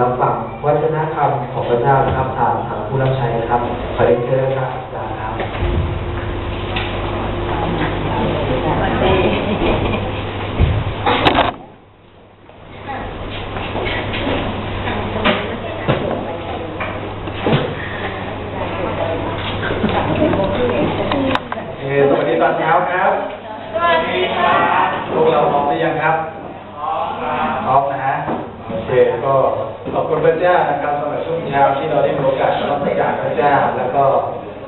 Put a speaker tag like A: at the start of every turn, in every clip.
A: รับฟังวัฒนธรรมของพระเจ้านะครับผ่านทางผู้รับใช้นะครับขอเรียนเชิญนะครับอาจารย์ครับ
B: เอ่อสวัสดีตอนเช้าครับ
C: สวัสดีค่ะ
B: พวกเราพร้อมหรือยังครับ พร้อมพร้อมนะฮะ โอเค ก็ขอบคุณพระเจ้านะครับสำหรับช่วง เช้าที่เราได้มีโอกาสรับประกาศพระเจ้า แล้วก็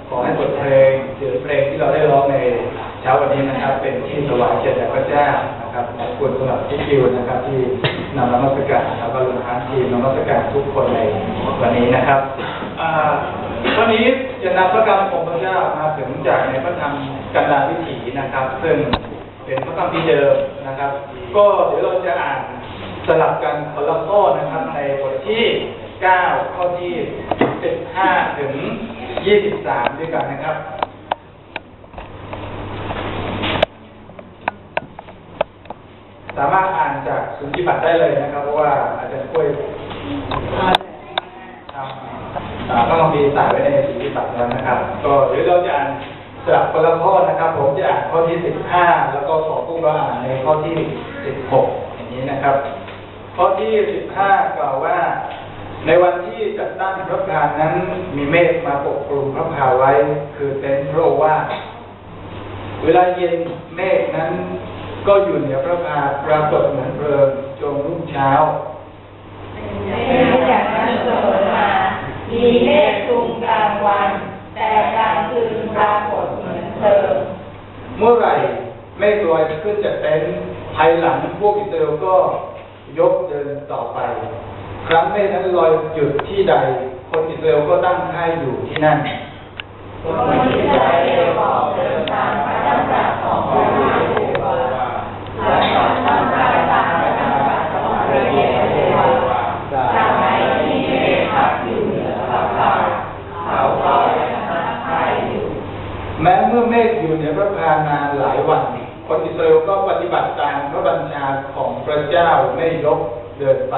B: ขอให้บทเพลงหรือเพลงที่เราได้ร้องในเช้าวันนี้นะครับ เป็นที่ถวายเกียรติแด่พระเจ้านะครับขอบคุณสำหรับที่คิวนะครับ ที่นำนมัสการนะครับก็รวมทั้งทีมนมัสการทุกคนในวันนี้นะครับวันนี้จะนำพระกรรมของพระเจ้ามาถึงจากในพระธรรมกันดาวิถีนะครับ ซึ่งเป็นพระคัมภีร์เดิมนะครับ ก็เดี๋ยวเราจะอ่านสลับกันคนละข้อนะครับในบทที่ 9 ข้อที่ 15 ถึง 23 ด้วยกันนะครับ สามารถอ่านจากสุนทรีบัตรได้เลยนะครับ เพราะว่าอาจารย์กล้วยครับอ่าก็ลองมีสายไว้ในสุนทรีบัตรแล้วนะครับ ก็เดี๋ยวเราจะอ่านสลับคนละข้อนะครับ ผมจะอ่านข้อที่ 15 แล้วก็ขอพวกเราอ่านในข้อที่ 16 อย่างนี้นะครับ ข้อที่ 15 กล่าวว่า ในวันที่จัดตั้งพระพรานนั้น มีเมฆมาปกคลุมพระพาไว้ คือเต็นท์พระโอวาทเวลาเย็นเมฆนั้น ก็อยู่เหนือพระพาปรากฏเหมือนเพลิงจงรุ่งเช้า
C: เนื่องจากนั้นเสมอมา มีเมฆคลุมกลางวัน แต่กลางคืนปรากฏเหมือนเพลิง
B: เมื่อไหร่เมฆลอยขึ้นจากเต็นท์ภายหลังพวกอิสราเอลก็ยกเดินต่อไป ครั้งเมฆนั้นลอยหยุดที่ใด คนอิสราเอลก็ตั้งค่ายอยู่ที่นั่น
C: คนอิสราเอลออกเดินตามพระดำรัสของพระเยโฮวาห์และต่อต้านได้ตามพระดำรัสของพระเยโฮวาห์ทำให้ที่เมฆพักอยู่เหนือพระพาเขาก็ยังตั้งค่ายอยู่
B: แม้เมื่อเมฆอยู่เหนือพระพานานหลายวัน คนอิสราเอลก็ปฏิบัติตามพระบัญชาของพระเจ้าไม่ยกเดินไป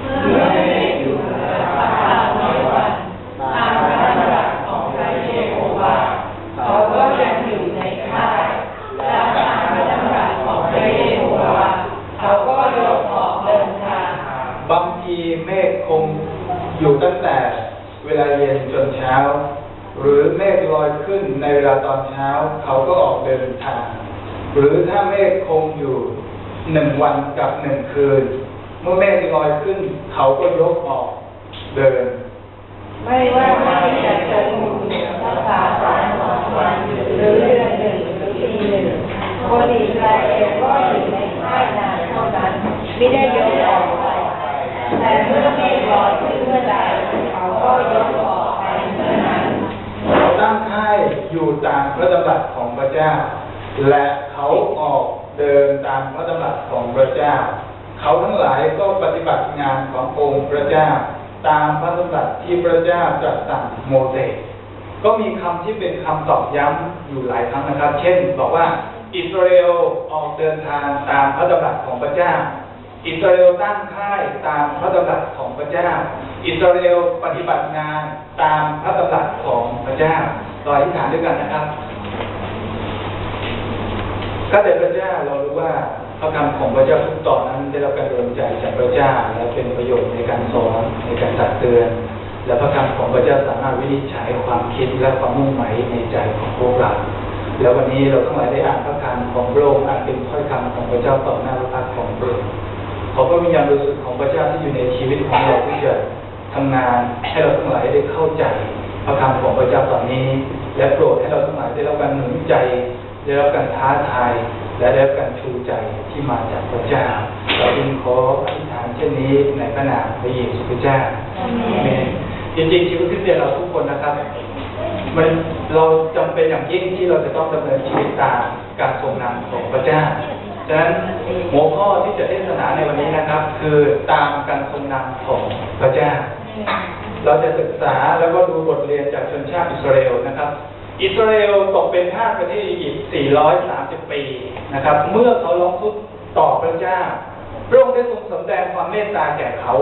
C: เมื่อเมฆอยู่เหนือพระพาน้อยวันตามพระดำรัสของพระเยโฮวาห์เขาก็ยังอยู่ในค่ายและตามพระดำรัสของพระเยโฮวาห์เขาก็ยกออกเดินทาง
B: บางทีเมฆคงอยู่ตั้งแต่เวลาเย็นจนเช้า หรือเมฆลอยขึ้นในเวลาตอนเช้า เขาก็ ออกเดินทาง หรือถ้าเมฆคงอยู่หนึ่งวันกับหนึ่งคืน เมื่อเมฆลอยขึ้น เขาก็ยกออกเดิน
C: ไม่ว่าไม่จะจงอยู่เหนือพระพาสามสองวันหรือเดือนหนึ่งหรือปีหนึ่งคนอิสราเอลก็อยู่ในค่ายนานเท่านั้นไม่ได้ยกออกไปแต่เมื่อเมฆลอยขึ้นเมื่อใดเขาก็ยกออกไปเมื่อนั้น
B: เขาตั้งค่ายอยู่ตามพระดำรัสของพ ระเจ้า และเขาออกเดินตามพระดำรัสของพระเจ้า เขาทั้งหลายก็ปฏิบัติงานขององค์พระเจ้า ตามพระดำรัสที่พระเจ้าตรัสสั่งโมเสสก็มีคำที่เป็นคำตอกย้ำอยู่หลายครั้งนะครับ เช่น บอกว่าอิสราเอลออกเดินทางตามพระดำรัสของพระเจ้า อิสราเอลตั้งค่ายตามพระดำรัสของพระเจ้า อิสราเอลปฏิบัติงานตามพระดำรัสของพระเจ้าเราอธิษฐานด้วยกันนะครับ ข้าแต่พระเจ้าเรารู้ว่าพระคำของพระเจ้าทุกตอนนั้นได้รับการดลใจจากพระเจ้าและเป็นประโยชน์ในการสอนในการตักเตือน และพระคำของพระเจ้าสามารถวินิจฉัยความคิดและความมุ่งหมายในใจของพวกเราแล้ววันนี้เราทั้งหลายได้อ่านพระคำของพระองค์อ่านเป็นถ้อยคำของพระเจ้าต่อหน้าพระพักตร์ของพระองค์ขอพระวิญญาณบริสุทธิ์ของพระเจ้าที่อยู่ในชีวิตของเราที่จะทำงานให้เราทั้งหลายได้เข้าใจพระคำของพระเจ้าตอนนี้ และโปรดให้เราทั้งหลายได้รับการหนุนใจ ได้รับการท้าทายและได้รับการชูใจที่มาจากพระเจ้าเราจึงขออธิษฐานเช่นนี้ในพระนามพระเยซูคริสต์เจ้าอาเมนจริงๆชีวิตคริสเตียนเราทุกคนนะครับ มันเราจำเป็นอย่างยิ่งที่เราจะต้องดำเนินชีวิตตามการทรงนำของพระเจ้าฉะนั้นหัวข้อที่จะเทศนาในวันนี้นะครับ คือตามการทรงนำของพระเจ้า เราจะศึกษาแล้วก็ดูบทเรียนจากชนชาติอิสราเอลนะครับ อิสราเอลตกเป็นทาสประเทศอียิปต์ 430 ปีนะครับ เมื่อเขาร้องทุกข์ต่อพระเจ้า พระองค์ได้ทรงสำแดงความเมตตาแก่เขา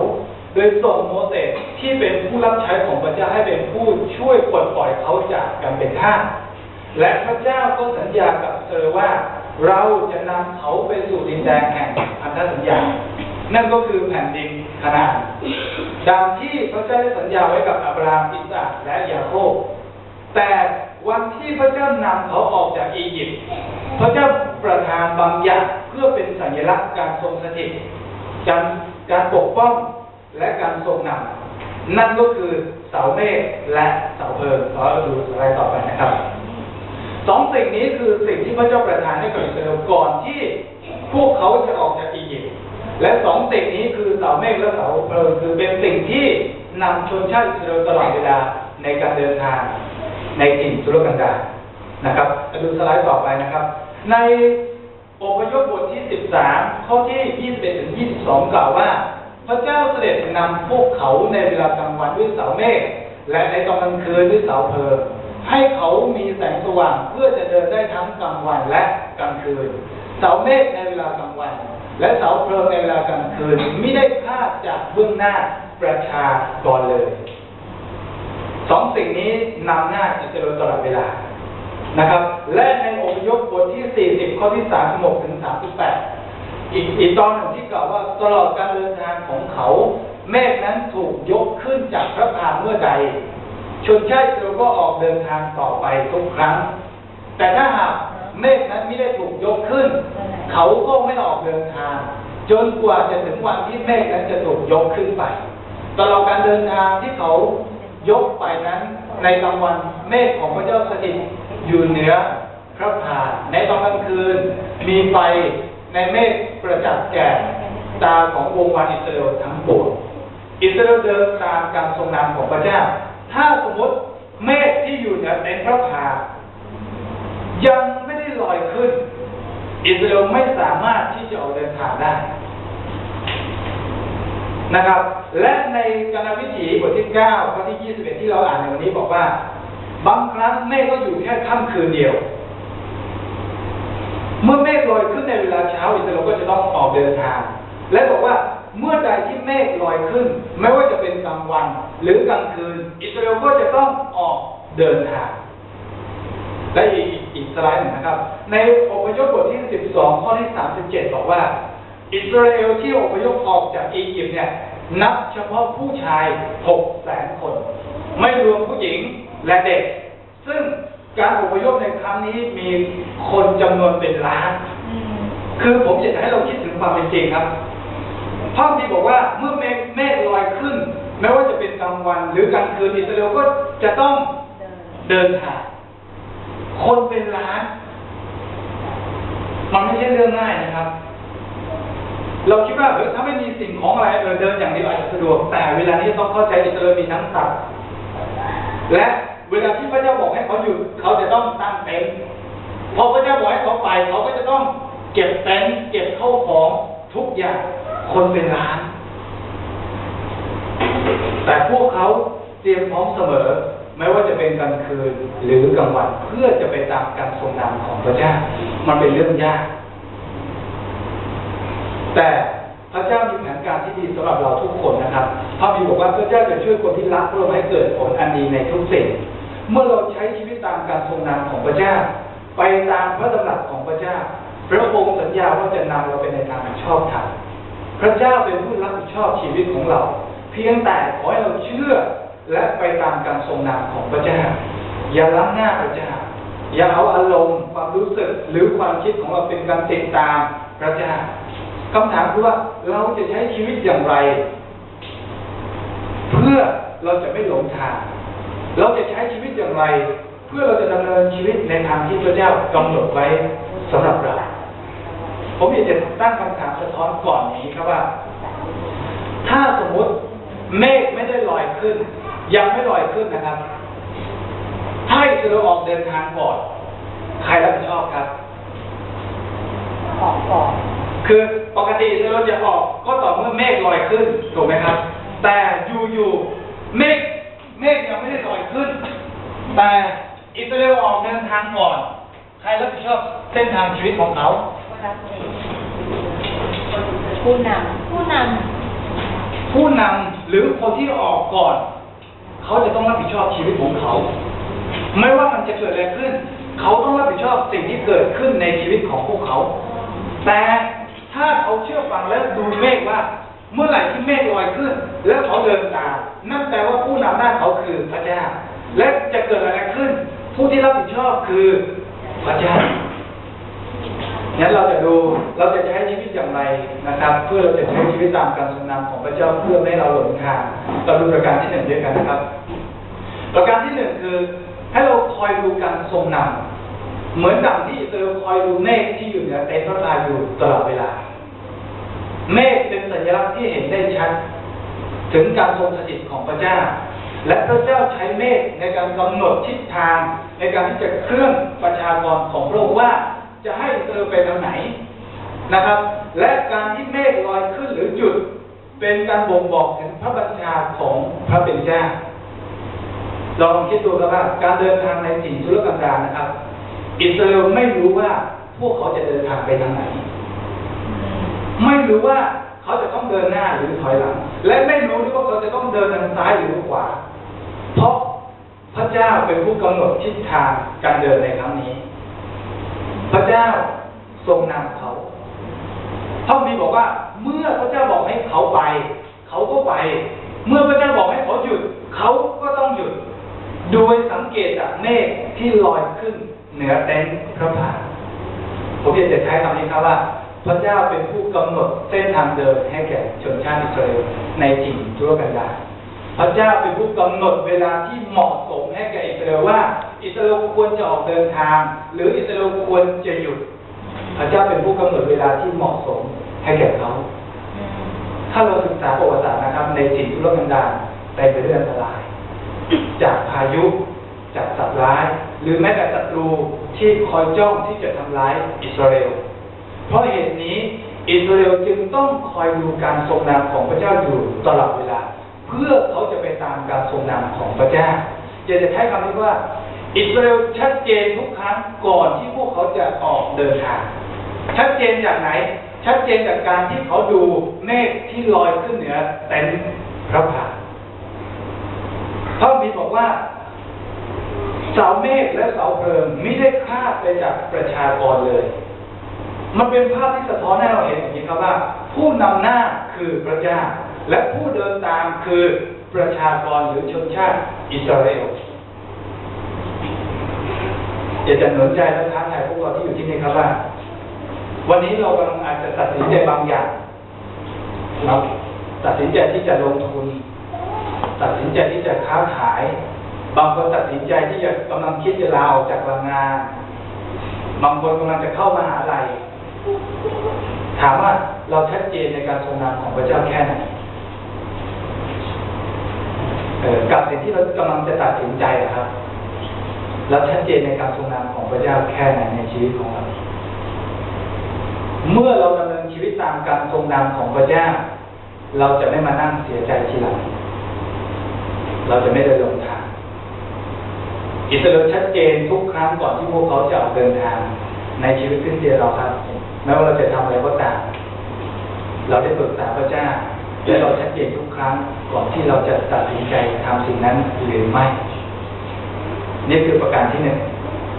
B: โดยส่งโมเสสที่เป็นผู้รับใช้ของพระเจ้าให้เป็นผู้ช่วยปลดปล่อยเขาจากการเป็นทาส และพระเจ้าก็สัญญากับเธอว่า เราจะนำเขาไปสู่ดินแดนแห่งพันธสัญญา นั่นก็คือแผ่นดินคานาอันดังที่พระเจ้าได้สัญญาไว้กับอับราฮัมอิสอัและยาโคบแต่ วันที่พระเจ้านำเขาออกจากอียิปต์พระเจ้าประทานบางอย่างเพื่อเป็นสัญลักษณ์การทรงสถิตการการปกป้องและการทรงนำนั่นก็คือเสาเมฆและเสาเพลิงเราดูสไลด์ต่อไปนะครับสองสิ่งนี้คือสิ่งที่พระเจ้าประทานให้กับอิสราเอลก่อนที่พวกเขาจะออกจากอียิปต์และสองสิ่งนี้คือเสาเมฆและเสาเพลิงคือเป็นสิ่งที่นำชนชาติอิสราเอลตลอดเวลาในการเดินทาง ในถิ่นทุรกันดารนะครับดูสไลด์ต่อไปนะครับ ในอพยพบทที่ 13 ข้อที่ 21ถึง22 กล่าวว่า พระเจ้าเสด็จนำพวกเขาในเวลากลางวันด้วยเสาเมฆและในตอนกลางคืนด้วยเสาเพลิงให้เขามีแสงสว่างเพื่อจะเดินได้ทั้งกลางวันและกลางคืน เสาเมฆในเวลากลางวัน และเสาเพลิงในเวลากลางคืนไม่ได้พลาดจากเบื้องหน้าประชากรเลย สองสิ่งนี้นำหน้าอิสราเอลตลอดเวลานะครับ และในอพยพบทที่ 40 ข้อที่ 36 ถึง 38 อีกอีกตอนหนึ่งที่กล่าวว่าตลอดการเดินทางของเขา เมฆนั้นถูกยกขึ้นจากพระพายเมื่อใด ชนชาติอิสราก็ออกเดินทางต่อไปทุกครั้ง แต่ถ้าหากเมฆนั้นไม่ได้ถูกยกขึ้น เขาก็ไม่ออกเดินทาง จนกว่าจะถึงวันที่เมฆนั้นจะถูกยกขึ้นไป ตลอดการเดินทางที่เขา ยกไปนั้นในกลางวันเมฆของพระเจ้าสถิตอยู่เหนือพระพาในตอนกลางคืนมีไฟในเมฆประจักษ์แก่ตาของวงวานอิสราเอลทั้งปวงอิสราเอลเดินตามการทรงนำของพระเจ้า ถ้าสมมติเมฆที่อยู่เหนือในพระพายังไม่ได้ลอยขึ้น อิสราเอลไม่สามารถที่จะออกเดินทางได้ นะครับ และในกนวิถีบทที่ 9 ข้อที่ 21 ที่เราอ่านในวันนี้บอกว่า บางครั้งเมฆก็อยู่แค่ค่ำคืนเดียว เมื่อเมฆลอยขึ้นในเวลาเช้าอิสราเอลก็จะต้องออกเดินทาง และบอกว่าเมื่อใดที่เมฆลอยขึ้น ไม่ว่าจะเป็นกลางวัน หรือกลางคืน อิสราเอลก็จะต้องออกเดินทาง และอีกอีกสไลด์หนึ่งนะครับ ในอพยพบทที่ 12 ข้อที่ 37 บอกว่า อิสราเอลที่อพยพออกจากอียิปต์เนี่ยนับเฉพาะผู้ชาย6แสนคน ไม่รวมผู้หญิงและเด็ก ซึ่งการอพยพในครั้งนี้มีคนจำนวนเป็นล้าน คือผมอยากให้เราคิดถึงความเป็นจริงครับพระบีบอกว่าเมื่อเมฆเมฆลอยขึ้น ไม่ว่าจะเป็นกลางวันหรือกลางคืนอิสราเอลก็จะต้องเดินทางคนเป็นล้าน มันไม่ใช่เรื่องง่ายนะครับ เราคิดว่าเออถ้าไม่มีสิ่งของอะไรเออเดินอย่างเดียวอาจจะสะดวกแต่เวลานี้ต้องเข้าใจอิสราเอลมีทั้งสัตว์และเวลาที่พระเจ้าบอกให้เขาหยุดเขาจะต้องตั้งเต็นท์พอพระเจ้าบอกให้เขาไปเขาก็จะต้องเก็บเต็นท์เก็บเข้าของทุกอย่างคนเป็นล้าน แต่พวกเขาเตรียมพร้อมเสมอไม่ว่าจะเป็นกลางคืนหรือกลางวันเพื่อจะไปตามการทรงนำของพระเจ้ามันเป็นเรื่องยาก แต่พระเจ้ามีแผนการที่ดีสำหรับเราทุกคนนะครับพระบีบอกว่าพระเจ้าจะช่วยคนที่รักพระองค์ให้เกิดผลอันดีในทุกสิ่ง เมื่อเราใช้ชีวิตตามการทรงนำของพระเจ้า ไปตามพระดำรัสของพระเจ้า พระองค์สัญญาว่าจะนำเราไปในทางอันชอบธรรมพระเจ้าเป็นผู้รับผิดชอบชีวิตของเรา เพียงแต่ขอให้เราเชื่อและไปตามการทรงนำของพระเจ้า อย่าล้ำหน้าพระเจ้า อย่าเอาอารมณ์ความรู้สึกหรือความคิดของเราเป็นการติดตามพระเจ้า คำถามคือว่าเราจะใช้ชีวิตอย่างไร เพื่อเราจะไม่หลงทาง เราจะใช้ชีวิตอย่างไร เพื่อเราจะดำเนินชีวิตในทางที่พระเจ้ากำหนดไว้สำหรับเรา ผมอยากจะตั้งคำถามสะท้อนก่อนนี้ครับว่า ถ้าสมมุติเมฆไม่ได้ลอยขึ้น ยังไม่ลอยขึ้นนะครับ ถ้าอิสราออกเดินทางก่อน ใครรับผิดชอบครับ
C: ออกก่อน
B: คือปกติอิสราเอลจะออกก็ต่อเมื่อเมฆลอยขึ้นถูกไหมครับ แต่อยู่ๆเมฆเมฆยังไม่ได้ลอยขึ้น แต่อิสราเอลออกเดินทางก่อน ใครรับผิดชอบเส้นทางชีวิตของเขา
C: ก็รับเองผู้นำผู้น
B: ผู้นำหรือคนที่ออกก่อน เขาจะต้องรับผิดชอบชีวิตของเขา ไม่ว่ามันจะเกิดอะไรขึ้น เขาต้องรับผิดชอบสิ่งที่เกิดขึ้นในชีวิตของพวกเขา แต่ ถ้าเขาเชื่อฟังและดูเมฆว่า เมื่อไหร่ที่เมฆลอยขึ้น แล้วเขาเดินตามนั่นแปลว่าผู้นำด้าเขาคือพระเจ้า และจะเกิดอะไรขึ้น ผู้ที่รับผิดชอบคือพระเจ้างั้นเราจะดูเราจะใช้ชีวิตอย่างไรนะครับ เพื่อเราจะใช้ชีวิตตามการทรงนำของพระเจ้าเพื่อไม่ให้เราหลงทางเราดูประการที่หนึ่งด้วยกันนะครับ ประการที่หนึ่งคือ ให้เราคอยดูการทรงนำ เหมือนดังที่อิสราเอคอยดูเมฆที่อยู่เหนือเต็นท์พระพาอยู่ตลอดเวลา เมฆเป็นสัญลักษณ์ที่เห็นได้ชัด ถึงการทรงสถิตของพระเจ้า และพระเจ้าใช้เมฆในการกำหนดทิศทาง ในการที่จะเคลื่อนประชากรของโลกว่าจะให้อิสราเอไปทางไหนนะครับ และการที่เมฆลอยขึ้นหรือหยุด เป็นการบ่งบอกถึงพระบัญชาของพระเป็นเจ้าลองคิดดูครับว่าการเดินทางในถิ่นทุรกันดารนะครับ อิสราเอลไม่รู้ว่าพวกเขาจะเดินทางไปทางไหน ไม่รู้ว่าเขาจะต้องเดินหน้าหรือถอยหลัง และไม่รู้ด้วยว่าเขาจะต้องเดินทางซ้ายหรือขวา เพราะพระเจ้าเป็นผู้กำหนดทิศทางการเดินในครั้งนี้ พระเจ้าทรงนำเขาพระมีบอกว่า เมื่อพระเจ้าบอกให้เขาไป เขาก็ไป เมื่อพระเจ้าบอกให้เขาหยุด เขาก็ต้องหยุด โดยสังเกตจากเมฆที่ลอยขึ้น เหนือเต็นท์พระพาผมอยากจะใช้คำนี้ครับว่า พระเจ้าเป็นผู้กำหนดเส้นทางเดินให้แก่ชนชาติอิสราเอลในถิ่นทุรกันดารพระเจ้าเป็นผู้กำหนดเวลาที่เหมาะสมให้แก่อิสราเอลว่า อิสราเอลควรจะออกเดินทาง หรืออิสราเอลควรจะหยุด พระเจ้าเป็นผู้กำหนดเวลาที่เหมาะสมให้แก่เขา ถ้าเราศึกษาประวัติศาสตร์นะครับ ในถิ่นทุรกันดารเต็มไปด้วยอันตราย จากพายุจากสัตว์ร้าย หรือแม้แต่ศัตรูที่คอยจ้องที่จะทำร้ายอิสราเอล เพราะเหตุนี้อิสราเอลจึงต้องคอยดูการทรงนำของพระเจ้าอยู่ตลอดเวลา เพื่อเขาจะไปตามการทรงนำของพระเจ้าอยากจะใช้คำนี้ว่า อิสราเอลชัดเจนทุกครั้งก่อนที่พวกเขาจะออกเดินทาง ชัดเจนจากไหน ชัดเจนจากการที่เขาดูเมฆที่ลอยขึ้นเหนือเต็นท์พระพาพระบิดบอกว่า เสาเมฆและเสาเพลิงไม่ได้คลาดไปจากประชากรเลย มันเป็นภาพที่สะท้อนให้เราเห็นอย่างนี้ครับว่า ผู้นำหน้าคือพระเจ้าและผู้เดินตามคือประชากรหรือชนชาติอิสราเอลอยากจะหนุนใจและท้าทายพวกเราที่อยู่ที่นี่ครับว่า วันนี้เรากำลังอาจจะตัดสินใจบางอย่างเราตัดสินใจที่จะลงทุน ตัดสินใจที่จะค้าขาย บางคนตัดสินใจที่จะกำลังคิดจะลาออกจากโรงงาน บางคนกำลังจะเข้ามหาลัยถามว่าเราชัดเจนในการทรงนามของพระเจ้าแค่ไหนเออกับสิ่งที่เรากำลังจะตัดสินใจนะครับเราชัดเจนในการทรงนามของพระเจ้าแค่ไหนในชีวิตของเรา เมื่อเราดำเนินชีวิตตามการทรงนามของพระเจ้า เราจะไม่มานั่งเสียใจทีหลัง เราจะไม่เดินหลงทาง อิสราเอลชัดเจนทุกครั้งก่อนที่พวกเขาจะออกเดินทาง ในชีวิตคริสเตียนเราครับไม่ว่าเราจะทำอะไรก็ตามเราได้ปรึกษาพระเจ้าและเราชัดเจนทุกครั้งก่อนที่เราจะตัดสินใจทำสิ่งนั้นหรือไม่ นี่คือประการที่หนึ่ง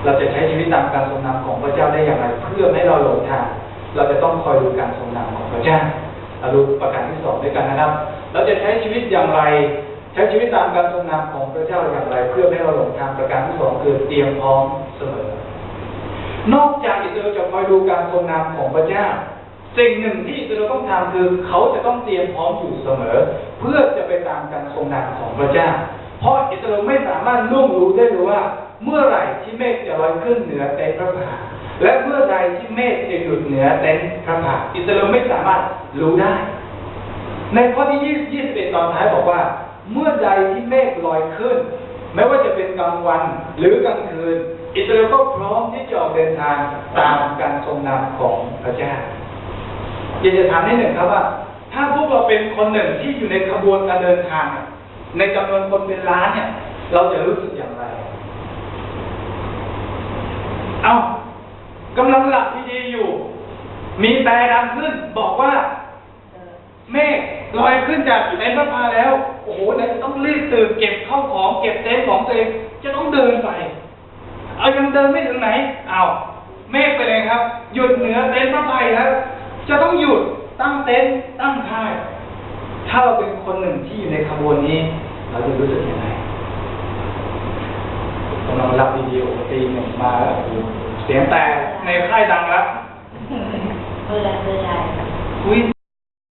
B: เราจะใช้ชีวิตตามการทรงนำของพระเจ้าได้อย่างไร เพื่อไม่ให้เราหลงทาง เราจะต้องคอยดูการทรงนำของพระเจ้าเราดูประการที่สองด้วยกันนะครับ เราจะใช้ชีวิตอย่างไร ใช้ชีวิตตามการทรงนำของพระเจ้าอย่างไร เพื่อไม่ให้เราหลงทางประการที่สองคือเตรียมพร้อมเสมอ นอกจากอิสราเอลจะคอยดูการทรงนำของพระเจ้า สิ่งหนึ่งที่อิสราเอลต้องทำคือเขาจะต้องเตรียมพร้อมอยู่เสมอ เพื่อจะไปตามการทรงนำของพระเจ้า เพราะอิสราเอลไม่สามารถล่วงรู้ได้เลยว่า เมื่อไหร่ที่เมฆจะลอยขึ้นเหนือเต็นท์พระพาและเมื่อใดที่เมฆจะหยุดเหนือเต็นท์พระพาอิสราเอลไม่สามารถรู้ได้ ในข้อที่20 21ตอนท้ายบอกว่า เมื่อใดที่เมฆลอยขึ้น ไม่ว่าจะเป็นกลางวันหรือกลางคืน อิสราเอลก็พร้อมที่จะออกเดินทางตามการทรงนำของพระเจ้าอยากจะถามนิดหนึ่งครับว่า ถ้าพวกเราเป็นคนหนึ่งที่อยู่ในขบวนการเดินทาง ในจำนวนคนเป็นล้านเนี่ย เราจะรู้สึกอย่างไร เอากำลังหลับดีๆอยู่ มีแต่ดังขึ้นบอกว่า เมฆลอยขึ้นจากเต็นท์พระพาแล้ว โอ้โหแล้วต้องรีบตื่นเก็บข้าวของเก็บเต็นท์ของตัวเองจะต้องเดินไป เอายังเดินไม่ถึงไหนเอาวเมฆไปเลยครับ หยุดเหนือเต็นท์พระพายแล้ว จะต้องหยุดตั้งเต็นท์ตั้งค่าย ถ้าเราเป็นคนหนึ่งที่อยู่ในขบวนนี้ เราจะรู้สึกยังไงกำลังรับวิดีโอตีหนึ่งมาแล้วโอ้โหเสียงแต่ในค่ายดังแล้ว
C: เบื่อเบื่อ
B: อุ้ย